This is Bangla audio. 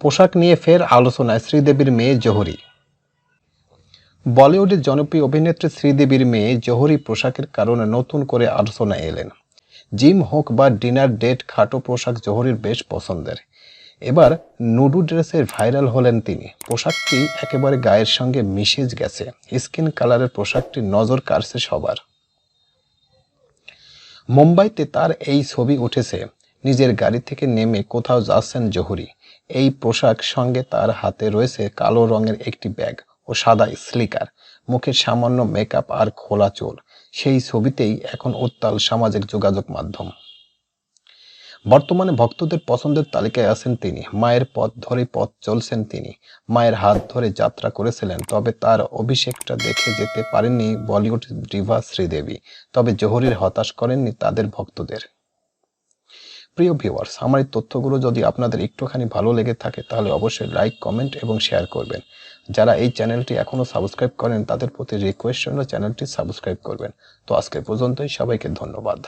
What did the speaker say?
পোশাক নিয়ে ফের আলোচনায় শ্রীদেবীর মেয়ে জোহরি। বলিউডের জনপ্রিয় অভিনেত্রী শ্রীদেবীর মেয়ে জোহরি পোশাকের কারণে নতুন করে আলোচনায় এলেন। জিম হোক বা ডিনার ডেট, খাটো পোশাক জোহরির বেশ পছন্দের। এবার নুডু ড্রেসে ভাইরাল হলেন তিনি। পোশাকটি একেবারে গায়ের সঙ্গে মিশে গেছে। স্কিন কালারের পোশাকটি নজর কাড়ছে সবার। মুম্বাইতে তার এই ছবি উঠেছে। নিজের গাড়ি থেকে নেমে কোথাও যাচ্ছেন জহুরি। এই পোশাক সঙ্গে তার হাতে রয়েছে কালো রঙের একটি ব্যাগ ও সাদা স্লিকার, মুখের সামান্য মেকআপ আর খোলা চুল। সেই ছবিতেই এখন উত্তাল সামাজিক যোগাযোগ মাধ্যম। বর্তমানে ভক্তদের পছন্দের তালিকায় আছেন তিনি। মায়ের পথ ধরে পথ চলছেন তিনি। মায়ের হাত ধরে যাত্রা করেছিলেন, তবে তার অভিষেকটা দেখে যেতে পারেননি বলিউড ডিভা শ্রীদেবী। তবে জোহরির হতাশ করেননি তাদের ভক্তদের। প্রিয় ভিউয়ার্স আমার এই তথ্যগুলো যদি আপনাদের একটুখানি ভালো লেগে থাকে, তাহলে অবশ্যই লাইক কমেন্ট এবং শেয়ার করবেন। যারা এই চ্যানেলটি এখনও সাবস্ক্রাইব করেন, তাদের প্রতি রিকোয়েস্ট হল চ্যানেলটি সাবস্ক্রাইব করবেন। তো আজকে পর্যন্তই, সবাইকে ধন্যবাদ।